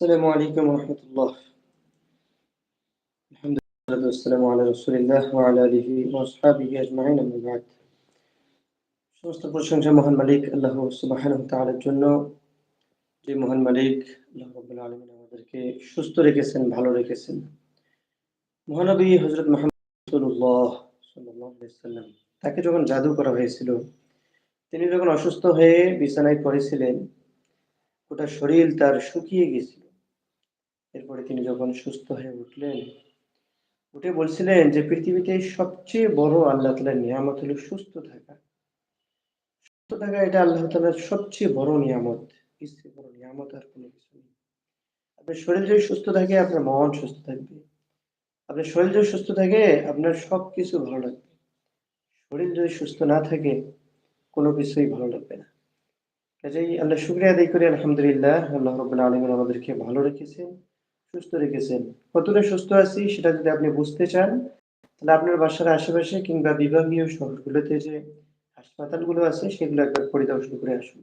السلام عليكم ورحمة الله الحمد لله والسلام على رسول الله وعلى آله وأصحابه أجمعين أما بعد সমস্ত প্রশংসা মহান মালিক আল্লাহ সুবহানাহু ওয়া তাআলার জন্য যে মহান মালিক আল্লাহ রাব্বুল আলামিন আমাদেরকে সুস্থ রেখেছেন ভালো রেখেছেন মহানবী হযরত মুহাম্মদ রাসূলুল্লাহ সাল্লাল্লাহু আলাইহি সাল্লাম তাকে যখন জাদু করা হয়েছিল তিনি যখন অসুস্থ হয়ে বিছানায় পড়েছিলেন গোটা শরীর তার শুকিয়ে গিয়েছিল এরপরে তিনি যখন সুস্থ হয়ে উঠলেন, উঠে বলছিলেন যে পৃথিবীতে সবচেয়ে বড় আল্লাহ তালার নিয়ামত হলো সুস্থ থাকা। সুস্থ থাকা এটা আল্লাহ তালার সবচেয়ে বড় নিয়ামত। বড় নিয়ামত আর কোনো কিছু নেই। আপনার শরীর যদি সুস্থ থাকে, আপনার মন সুস্থ থাকবে। আপনার শরীর যদি সুস্থ থাকে, আপনার সব কিছু ভালো লাগবে। শরীর যদি সুস্থ না থাকে, কোনো কিছুই ভালো লাগবে না। কাজেই আল্লাহ শুক্রিয়া আদায় করি, আলহামদুলিল্লাহ। আল্লাহ রবাহ আলমিন আমাদেরকে ভালো রেখেছেন। সুস্থ রেখেছেন। কতটা সুস্থ আছি সেটা যদি আপনি বুঝতে চান তাহলে আপনার বাসার আশেপাশে কিংবা বিভাগীয় শহরগুলোতে যে হাসপাতালগুলো আছে সেগুলো একবার পরিদর্শন করে আসুন।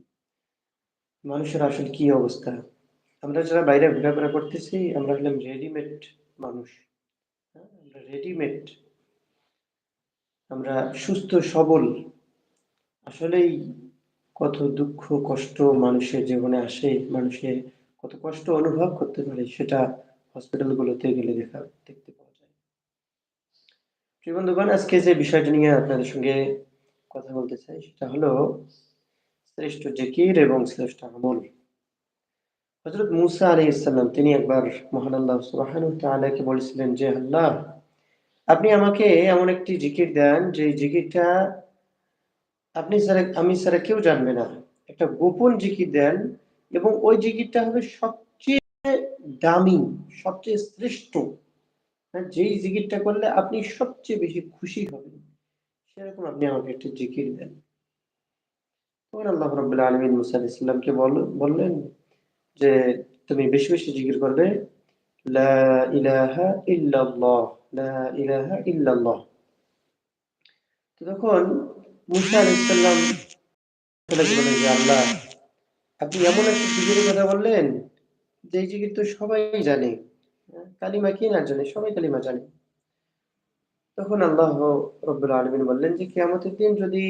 মানুষের আসলে কি অবস্থা? আমরা যারা বাইরে ঘোরাফেরা করতেছি আমরা হলাম রেডিমেড মানুষ। হ্যাঁ, আমরা রেডিমেড আমরা সুস্থ সবল। আসলেই কত দুঃখ কষ্ট মানুষের জীবনে আসে মানুষের কত কষ্ট অনুভব করতে পারে সেটা হসপিটালগুলোতে গেলে দেখা, দেখতে পাওয়া যায়। প্রিয় বন্ধুগণ, আজকে যে বিষয়টা নিয়ে আপনাদের সঙ্গে কথা বলতে চাই সেটা হলো শ্রেষ্ঠ জিকির এবং শ্রেষ্ঠ আমল। হজরত মুসা আলী ইসলাম তিনি একবার মহান আল্লাহ তালাকে বলেছিলেন যে, আল্লাহ, আপনি আমাকে এমন একটি জিকির দেন যে জিকিরটা আপনি স্যার আমি স্যার কেউ জানবে না। একটা গোপন জিকির দেন এবং ওই জিকিরটা হবে সবচেয়ে দামি, সবচেয়ে শ্রেষ্ঠ। হ্যাঁ যেই জিকিরটা করলে আপনি সবচেয়ে বেশি খুশি হবেন, সেরকম আপনি আমাকে একটা জিকির দেন। তখন আল্লাহ রবাহ আলমিন মুসা ইসলামকে বললেন যে, তুমি বেশি বেশি জিকির করবে? লা তখন মুসা আলাইসাল্লাম বলেন আল্লাহ আপনি এমন একটি জিকিরের কথা বললেন যে জিকির তো সবাই জানে, কালিমা কি না জানে? সবাই কালিমা জানে। তখন আল্লাহ রব্বুল আলমিন বললেন যে কেমতের দিন যদি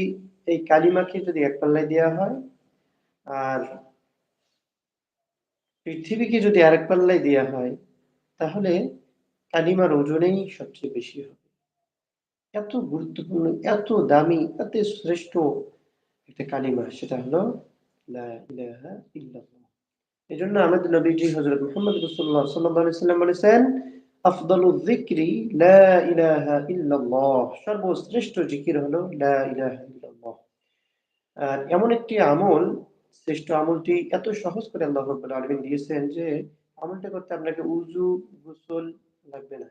এই কালিমাকে যদি এক পাল্লায় দেওয়া হয়, আর পৃথিবীকে যদি আরেক পাল্লায় দেওয়া হয়, তাহলে কালিমার ওজনেই সবচেয়ে বেশি হবে। এত গুরুত্বপূর্ণ, এত দামি, এত শ্রেষ্ঠ একটা কালিমা, সেটা হলো এই জন্য আমাদের নবীজি হজরত মোহাম্মদ রসুল্লাহ সাল্লাম বলেছেন, আফদল সর্বশ্রেষ্ঠ জিকির হলো আর এমন একটি আমল, শ্রেষ্ঠ আমলটি এত সহজ করে আল্লাহ রাব্বুল আলামিন দিয়েছেন যে, আমলটা করতে আপনাকে উজু, গোসল লাগবে না।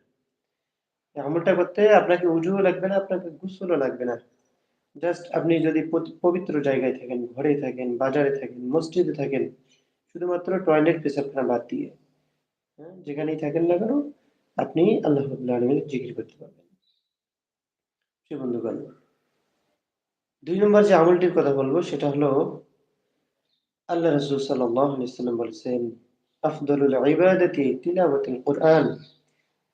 আমলটা করতে আপনাকে উজুও লাগবে না, আপনাকে গোসলও লাগবে না। জাস্ট আপনি যদি পবিত্র জায়গায় থাকেন, ঘরে থাকেন, বাজারে থাকেন, মসজিদে থাকেন, শুধুমাত্র টয়লেট পেশাবখানা বাদ দিয়ে হ্যাঁ যেখানেই থাকেন না কেন, আপনি আল্লাহ জিকির করতে পারবেন। সে বন্ধুগণ, দুই নম্বর যে আমলটির কথা বলব, সেটা হলো, আল্লাহ রসুল সাল্লাম বলছেন, আফদলুল ইবাদতি তিলাওয়াতুল কোরআন।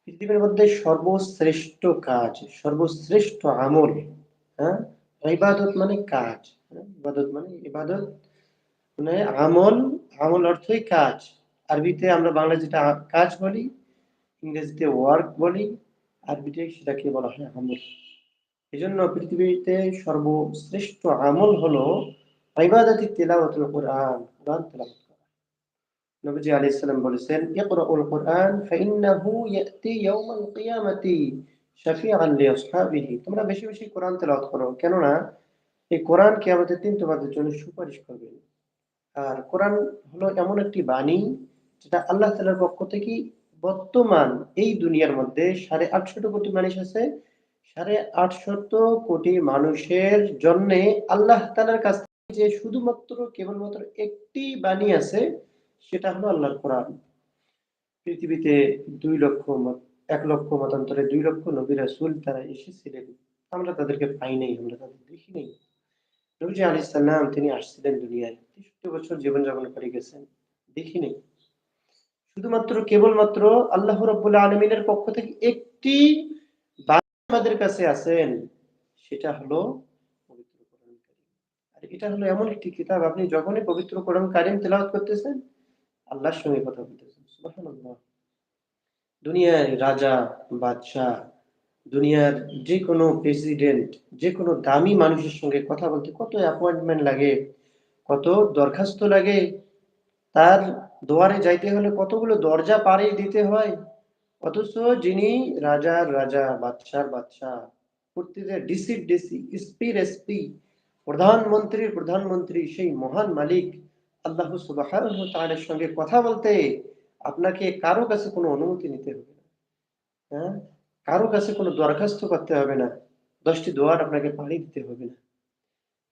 পৃথিবীর মধ্যে সর্বশ্রেষ্ঠ কাজ, সর্বশ্রেষ্ঠ আমল হ্যাঁ ইবাদত মানে কাজ হ্যাঁ? ইবাদত মানে ইবাদত মানে আমল আমল অর্থই কাজ। আরবিতে আমরা বাংলা যেটা কাজ বলি, ইংরেজিতে ওয়ার্ক বলি, আরবিতে সেটাকে বলা হয় আমল। এই জন্য পৃথিবীতে সর্বশ্রেষ্ঠ আমল হলো ইবাদতি তেলাওয়াতুল কোরআন কোরআন তেলাওয়াত নবীজি আলাইহিস সালাম বলেছেন, ইকরাউল কোরআন ফাইন্নাহু ইয়াতি ইয়াউমাল কিয়ামাতি। শাফিআন লিআসহাবিহি তোমরা বেশি বেশি কোরআন তেলাওয়াত করো। কেননা, এই কোরআন কিয়ামতের দিন তোমাদের জন্য সুপারিশ করবে। আর কোরআন হলো এমন একটি বাণী, যেটা আল্লাহ তাআলার পক্ষ থেকে বর্তমান এই দুনিয়ার মধ্যে সাড়ে আটশত কোটি মানুষ আছে। সাড়ে আটশত কোটি মানুষের জন্য আল্লাহ তালার কাছ থেকে যে শুধুমাত্র কেবলমাত্র একটি বাণী আছে, সেটা হলো আল্লাহর কোরআন। পৃথিবীতে দুই লক্ষ এক লক্ষ মতান্তরে দুই লক্ষ নবী রাসুল তারা এসেছিলেন। আমরা তাদেরকে পাই নাই, আমরা তাদের দেখি নেই। নবীজি আলী সাল্লাম তিনি আসছিলেন দুনিয়ায়। তেষট্টি বছর জীবনযাপন করে গেছেন, দেখি নেই। শুধুমাত্র, কেবলমাত্র আল্লাহ রব্বুল আলমিনের পক্ষ থেকে একটি আমাদের কাছে আছেন, সেটা হলো পবিত্র আর এটা হলো এমন একটি কিতাব, আপনি যখনই পবিত্র কোরআন কারিম তেলাওয়াত করতেছেন, আল্লাহর সঙ্গে কথা বলতেছেন। দুনিয়ার রাজা, বাদশাহ, দুনিয়ার যে কোনো প্রেসিডেন্ট যে কোনো দামি মানুষের সঙ্গে কথা বলতে কত অ্যাপয়েন্টমেন্ট লাগে, কত দরখাস্ত লাগে, তার দুয়ারে যাইতে হলে কতগুলো দরজা পাড়ি দিতে হয়, অথচ যিনি রাজার রাজা, বাদশার বাদশাহ প্রত্যেকের ডিসির ডিসি এসপির এসপি প্রধানমন্ত্রীর প্রধানমন্ত্রী, সেই মহান মালিক, আল্লাহ ওয়া সঙ্গে কথা বলতে আপনাকে কারও কাছে কোনো অনুমতি নিতে হবে না। হ্যাঁ? কারও কাছে কোনো দরখাস্ত করতে হবে না। দশটি দোয়ার আপনাকে পাড়ি দিতে হবে না।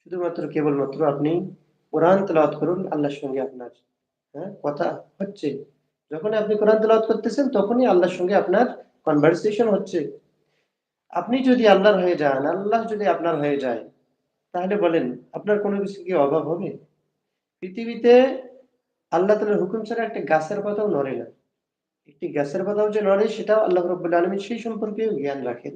শুধুমাত্র কেবলমাত্র আপনি কোরআন তেলাওয়াত করুন, আল্লাহর সঙ্গে আপনার হ্যাঁ কথা হচ্ছে। যখন আপনি কোরআন তেলাওয়াত করতেছেন, তখনই আল্লাহর সঙ্গে আপনার কনভারসেশন হচ্ছে। আপনি যদি আল্লাহর হয়ে যান, আল্লাহ যদি আপনার হয়ে যায়, তাহলে বলেন, আপনার কোনো কিছু কি অভাব হবে? পৃথিবীতে আল্লাহ তালার হুকুম ছাড়া একটা গাছের পাতাও নড়ে না। একটি গাছের পাতাও যে নড়ে, সেটাও আল্লাহ রব্বুল আলমী সেই সম্পর্কেও জ্ঞান রাখেন।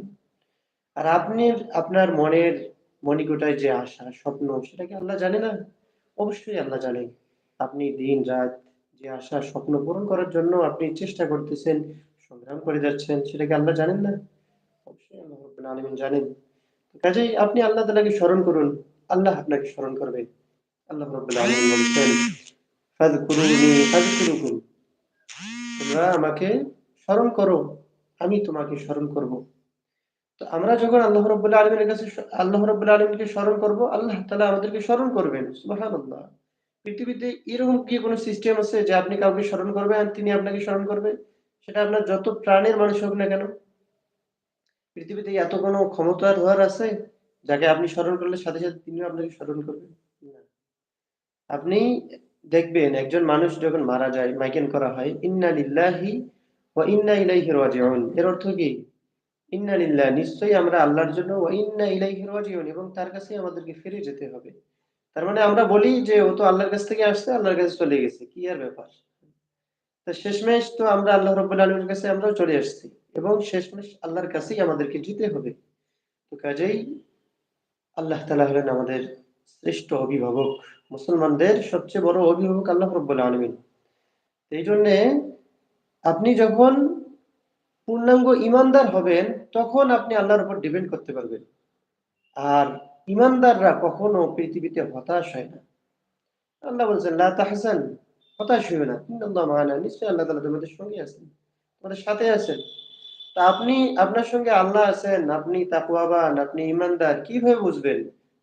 আর আপনি আপনার মনের মণিকোটায় যে আশা, স্বপ্ন, সেটাকে আল্লাহ জানে না? অবশ্যই আল্লাহ জানে। আপনি দিন, রাত যে আশা, স্বপ্ন পূরণ করার জন্য আপনি চেষ্টা করতেছেন, সংগ্রাম করে যাচ্ছেন, সেটাকে আল্লাহ জানেন না? অবশ্যই আল্লাহ রব্বুল আলমিন জানেন। কাজেই আপনি আল্লাহ তালাকে স্মরণ করুন। আল্লাহ আপনাকে স্মরণ করবেন আল্লাহ রব্বুল আলমিন বলছেন তোমরা আমাকে স্মরণ করো আমি তোমাকে স্মরণ করব। তো আমরা যখন আল্লাহ রব্বুল্লাহ আলমের কাছে আল্লাহ রব্বুল্লাহ আলমকে স্মরণ করব আল্লাহ তালা আমাদেরকে স্মরণ করবেন পৃথিবীতে এরকম কি কোনো সিস্টেম আছে যে আপনি কাউকে স্মরণ করবেন আর তিনি আপনাকে স্মরণ করবে? সেটা আপনার যত প্রাণের মানুষ হোক না কেন। পৃথিবীতে এত কোনো ক্ষমতার হওয়ার আছে যাকে আপনি স্মরণ করলে সাথে সাথে তিনিও আপনাকে স্মরণ করবেন? আপনি দেখবেন একজন মানুষ যখন মারা যায় মাইকেন করা হয়, ইন্না লিল্লাহি ও ইন্না ইলাইহি রাজিউন। এর অর্থ কি? ইন্না লিল্লাহ, নিশ্চয়ই আমরা আল্লাহর জন্য ওয়া ইন্না ইলাইহি রাজিউন, এবং তার কাছে আমাদেরকে ফিরে যেতে হবে। তার মানে আমরা বলি যে, ও তো আল্লাহর কাছ থেকে আসছে, আল্লাহর কাছে চলে গেছে। কি আর ব্যাপার? তো শেষমেশ তো আমরা আল্লাহ রব্বুল আলমীর কাছে আমরাও চলে আসছি এবং শেষমেশ আল্লাহর কাছেই আমাদেরকে যেতে হবে। তো কাজেই আল্লাহ তালা হলেন আমাদের শ্রেষ্ঠ অভিভাবক। মুসলমানদের সবচেয়ে বড় অভিভাবক আল্লাহ রব্বুল আলমিন। এই জন্যে আপনি যখন পূর্ণাঙ্গ ইমানদার হবেন, তখন আপনি আল্লাহর উপর ডিপেন্ড করতে পারবেন। আর ইমানদাররা কখনো পৃথিবীতে হতাশ হয় না। আল্লাহ বলছেন, লা তাহসান হতাশ হইবে না। নিশ্চয়ই আল্লাহ তালা তোমাদের সঙ্গে আছেন, তোমাদের সাথে আছেন। তা আপনি, আপনার সঙ্গে আল্লাহ আছেন, আপনি তাকওয়াবান, আপনি ইমানদার, কীভাবে বুঝবেন?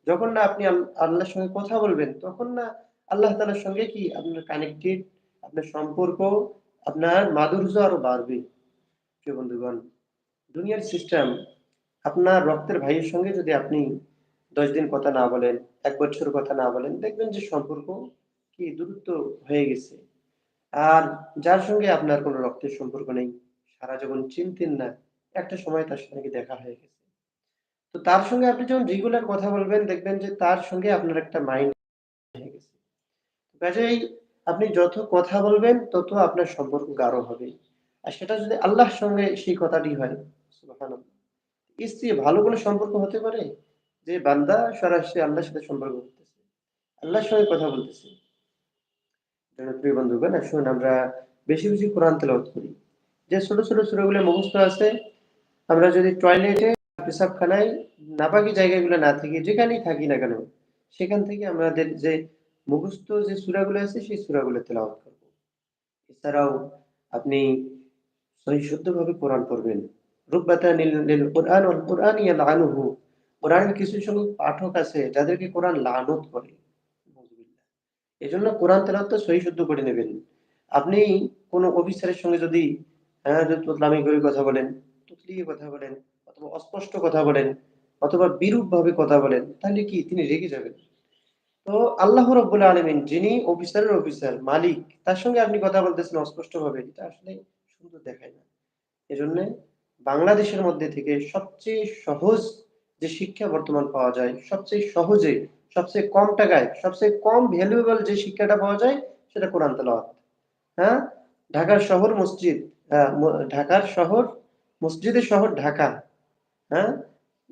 যখন না আপনি আল্লাহর সঙ্গে কথা বলবেন, তখন না আল্লাহ তাআলার সঙ্গে কি আপনার কানেক্টেড আপনার সম্পর্ক, আপনার মাধুর্য আরও বাড়বে। প্রিয় বন্ধুগণ, দুনিয়ার সিস্টেম আপনার রক্তের ভাইয়ের সঙ্গে যদি আপনি দশ দিন কথা না বলেন, এক বছর কথা না বলেন, দেখবেন যে সম্পর্ক কি দূরত্ব হয়ে গেছে। আর যার সঙ্গে আপনার কোনো রক্তের সম্পর্ক নেই, সারা জীবন চিনতেন না, একটা সময় তার সঙ্গে দেখা হয়ে গেছে। তো তার সঙ্গে আপনি যখন রেগুলার কথা বলবেন, দেখবেন যে তার সঙ্গে আপনার একটা মাইন্ড হয়ে গেছে। কাজেই আপনি যত কথা বলবেন, তত আপনার সম্পর্ক গাঢ় হবে। আর সেটা যদি আল্লাহর সঙ্গে সেই কথাটি হয় স্ত্রী ভালো কোনো সম্পর্ক হতে পারে? যে বান্দা সরাসরি আল্লাহর সাথে সম্পর্ক করতেছে, আল্লাহর সঙ্গে কথা বলতেছে। প্রিয় বন্ধুগণ, আসুন আমরা বেশি বেশি কোরআন তেলাওয়াত করি। যে ছোট ছোট সুরাগুলো মুখস্থ আছে, আমরা যদি টয়লেটে পেশাবখানায় নাপাকি জায়গাগুলো না থেকে যেখানেই থাকি না কেন, সেখান থেকে আমাদের যে মুখস্থ যে সুরাগুলো আছে সেই সুরাগুলো তেলাওয়াত করব। এছাড়াও আপনি সহিশুদ্ধভাবে কোরআন পড়বেন। লিল কোরআন, ওয়াল কোরআন কোরআনের কিছু সংখ্যক পাঠক আছে যাদেরকে কোরআন লানত করে এজন্য কোরআন তেলাওয়াতটা সহি শুদ্ধ করে নেবেন। আপনি কোনো অফিসারের সঙ্গে যদি হ্যাঁ করে কথা বলেন, তুতলিয়ে কথা বলেন অথবা অস্পষ্ট কথা বলেন, অথবা বিরূপ ভাবে কথা বলেন, তাহলে কি তিনি রেগে যাবেন? তো আল্লাহ রব্বুল আলমিন যিনি অফিসারের অফিসার, মালিক, তার সঙ্গে আপনি কথা বলতেছেন অস্পষ্ট ভাবে এটা আসলে সুন্দর দেখায় না। এজন্য বাংলাদেশের মধ্যে থেকে সবচেয়ে সহজ যে শিক্ষা বর্তমান পাওয়া যায়, সবচেয়ে সহজে, সবচেয়ে কম টাকায়, সবচেয়ে কম ভ্যালুয়েবল যে শিক্ষাটা পাওয়া যায়, সেটা কোরআন তেলাওয়াত। হ্যাঁ? ঢাকার শহর মসজিদ ঢাকার শহর, মসজিদের শহর ঢাকা। হ্যাঁ?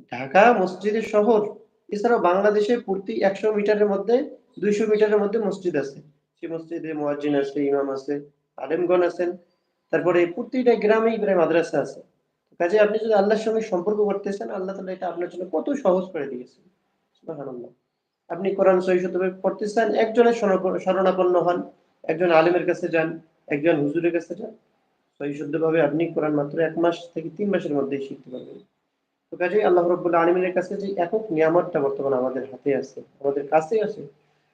ঢাকা মসজিদের শহর, এছাড়াও বাংলাদেশে প্রতি একশো মিটারের মধ্যে, দুইশো মিটারের মধ্যে মসজিদ আছে। সেই মসজিদে মুয়াজ্জিন আছে, ইমাম আছে, আলেমগণ আছেন। তারপরে প্রতিটা গ্রামেই প্রায় মাদ্রাসা আছে। কাজে আপনি যদি আল্লাহর সঙ্গে সম্পর্ক করতেছেন আল্লাহ তাআলা এটা আপনার জন্য কত সহজ করে দিয়েছেন আপনি কোরআন সহিষ্ণুভাবে পড়তেছেন একজনের শরণ- শরণাপন্ন হন, একজন আলেমের কাছে যান, একজন হুজুরের কাছে যান সহিশুদ্ধভাবে আপনি কোরআন মাত্র এক মাস থেকে তিন মাসের মধ্যেই শিখতে পারবেন। তো কাজেই আল্লাহ রব্বুল আলমিনের কাছে যে একক নিয়ামতটা বর্তমানে আমাদের হাতে আছে, আমাদের কাছে আছে,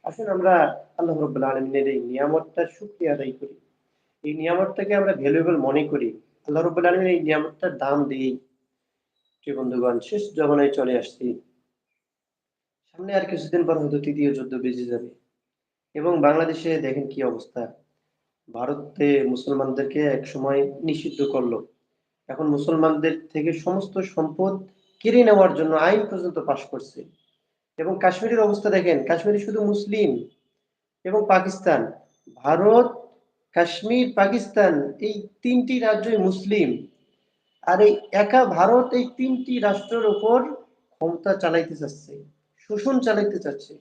আসুন আমরা আল্লাহ রব্বুল আলমিনের এই নিয়ামতটার সুক্রিয়া আদায় করি। এই নিয়ামতটাকে আমরা ভ্যালুয়েবল মনে করি। আল্লাহ রব্বুল আলমিন এই নিয়ামতটার দাম দিই যে বন্ধুগণ, শেষ জমানায় চলে আসছি। সামনে আর কিছুদিন পর হয়তো তৃতীয় যুদ্ধ বেজে যাবে। এবং বাংলাদেশে দেখেন কি অবস্থা। ভারতে মুসলমানদেরকে এক সময় নিষিদ্ধ করল। এখন মুসলমানদের থেকে সমস্ত সম্পদ কেড়ে নেওয়ার জন্য আইন পর্যন্ত পাশ করছে। এবং কাশ্মীরের অবস্থা দেখেন, কাশ্মীরে শুধু মুসলিম এবং পাকিস্তান, ভারত, কাশ্মীর, পাকিস্তান, এই তিনটি রাজ্যই মুসলিম। আর এই একা ভারত এই তিনটি রাষ্ট্রের উপর ক্ষমতা চালাইতে চাচ্ছে, শোষণ চালাইতে চাচ্ছে।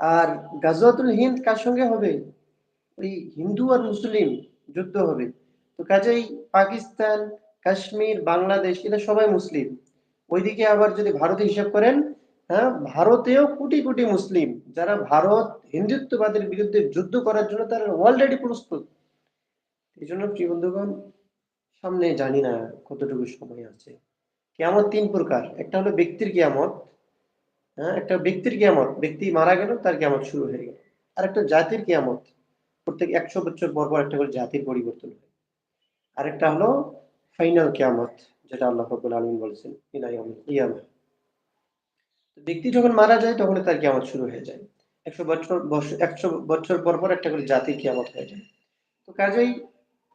আর গাজওয়াতুল হিন্দ কার সঙ্গে হবে? ওই হিন্দু আর মুসলিম যুদ্ধ হবে। তো কাজেই পাকিস্তান কাশ্মীর, বাংলাদেশ, এরা সবাই মুসলিম। ওইদিকে আবার যদি ভারতে হিসাব করেন হ্যাঁ ভারতেও কোটি কোটি মুসলিম যারা ভারত হিন্দুত্ববাদের বিরুদ্ধে যুদ্ধ করার জন্য তারা অলরেডি প্রস্তুত। এই জন্য প্রিয় বন্ধুগণ, সামনে জানি না কতটুকু সময় আছে। কিয়ামত তিন প্রকার। একটা হলো ব্যক্তির কিয়ামত হ্যাঁ একটা ব্যক্তির কিয়ামত, ব্যক্তি মারা গেল, তার কিয়ামত শুরু হয়ে গেল। আর একটা জাতির কিয়ামত, প্রত্যেক একশো বছর পর পর একটা করে জাতির পরিবর্তন হয়। আরেকটা হলো ফাইনাল কিয়ামত, যেটা আল্লাহ রাব্বুল আলামিন বলেছেন ইয়াউমিল ব্যক্তি যখন মারা যায় তখন তার কিয়ামত শুরু হয়ে যায়। একশো বছর একশো বছর পর পর একটা করে জাতির কিয়ামত হয়ে যায়। তো কাজেই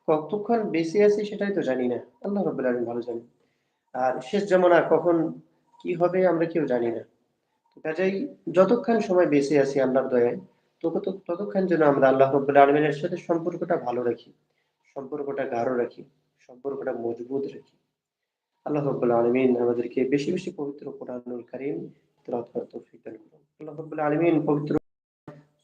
কতক্ষণ বেঁচে আছি সেটাই তো জানি না। আল্লাহ রাব্বুল আলামিন ভালো জানেন। আর শেষ জামানা কখন কি হবে আমরা কেউ জানি না। কাজেই যতক্ষণ সময় বেঁচে আছি আল্লাহর দয়ায়, তত, ততক্ষণ যেন আমরা আল্লাহ রব্বুল আলমিনের সাথে সম্পর্কটা ভালো রাখি, সম্পর্কটা গাঢ় রাখি। সম্পর্কটা মজবুত রাখি। আল্লাহ আলমিন আমাদেরকে বেশি বেশি পবিত্র কোরআনুল কারীম তেলাওয়াত করার তৌফিক দান করুন। আল্লাহ আলমিন পবিত্র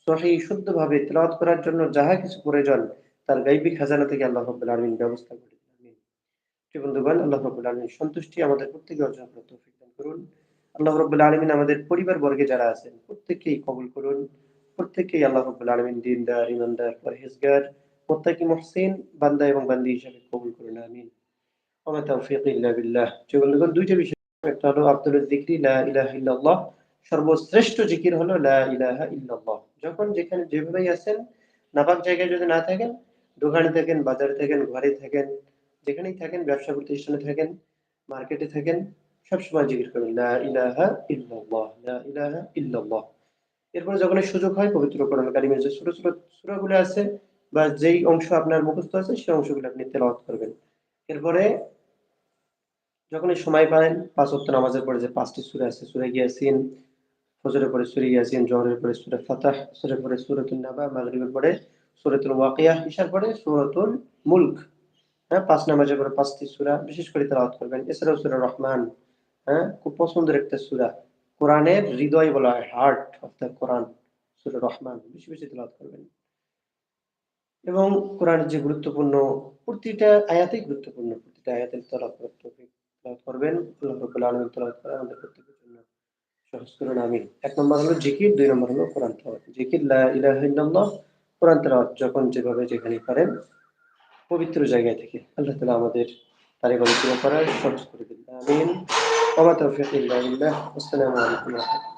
সহি শুদ্ধভাবে তেলাওয়াত করার জন্য যাহা কিছু প্রয়োজন, তার গাইবী খাজানা থেকে আল্লাহ আলমিন ব্যবস্থা করে দিন। বন্ধুগণ, আল্লাহ আলমিন সন্তুষ্টি আমাদের প্রত্যেকে অর্জন করার তৌফিক দান করুন। আল্লাহ আলমিন আমাদের পরিবার বর্গে যারা আছেন প্রত্যেককেই কবুল করুন। প্রত্যেককেই আল্লাহ রব্বুল আলমিন দিনদার ইমানদার পরহেজগার মোত্তাকি মুহসিন, বান্দা এবং বান্দি হিসাবে কবুল করুন, আমিন। ওমা তাওফিক ইল্লা বিল্লাহ। যে দুইটা বিষয় একটা হলো আব্দুল যিকরি লা ইলাহা ইল্লাল্লাহ। সর্বশ্রেষ্ঠ জিকির হলো লা ইলাহা ইল্লাল্লাহ। যখন যেখানে যেভাবেই আছেন, নাপাক জায়গায় যদি না থাকেন, দোকানে থাকেন, বাজারে থাকেন, ঘরে থাকেন, যেখানেই থাকেন, ব্যবসা প্রতিষ্ঠানে থাকেন, মার্কেটে থাকেন, সবসময় জিকির করবেন লা ইলাহা ইল্লাল্লাহ, লা ইলাহা ইল্লাল্লাহ। এরপরে যখন সুযোগ হয়, পবিত্র কোরআন কারিমের যে ছোট ছোট সূরাগুলো আছে বা যেই অংশ আপনার মুখস্থ আছে, সেই অংশগুলো আপনি তেলাওয়াত করবেন। এরপরে যখন সময় পাবেন, পাঁচ ওয়াক্ত নামাজের পরে যে পাঁচটি সূরা আছে, সূরা ইয়াসিন, ফজরের পরে সূরা ইয়াসিন, জোহরের পরে সূরা ফাতাহ, আসরের পরে সূরাতুন নাবা, মাগরিবের পরে সূরাতুল ওয়াকিয়া ইশার পরে সূরাতুল মুলক। হ্যাঁ পাঁচ নামাজের পরে পাঁচটি সূরা বিশেষ করে তেলাওয়াত করবেন। এছাড়াও সূরা রহমান হ্যাঁ খুব পছন্দের একটা সূরা। কোরআনের হৃদয় বলা হয় হার্ট অফ দ্য কোরআন সূরা রহমান, বেশি বেশি তেলাওয়াত করবেন। এবং কোরআনের যে গুরুত্বপূর্ণ প্রতিটা আয়াতেই গুরুত্বপূর্ণ, প্রতিটা আয়াতের তৌফিক করবেন, আল্লাহ আমাদের প্রত্যেকের জন্য সহজ করুন, আমিন। এক নম্বর হলো জিকির, দুই নম্বর হলো কোরআন জিকির, লা কোরআন তেলাওয়াত যখন যেভাবে যেখানে পারেন, পবিত্র জায়গা থেকে আল্লাহ তাআলা আমাদের তারে গল্প করার সহজ করে দিন আমিন। ওয়া মা তাওফিক ইল্লা আসসালামু আলাইকুম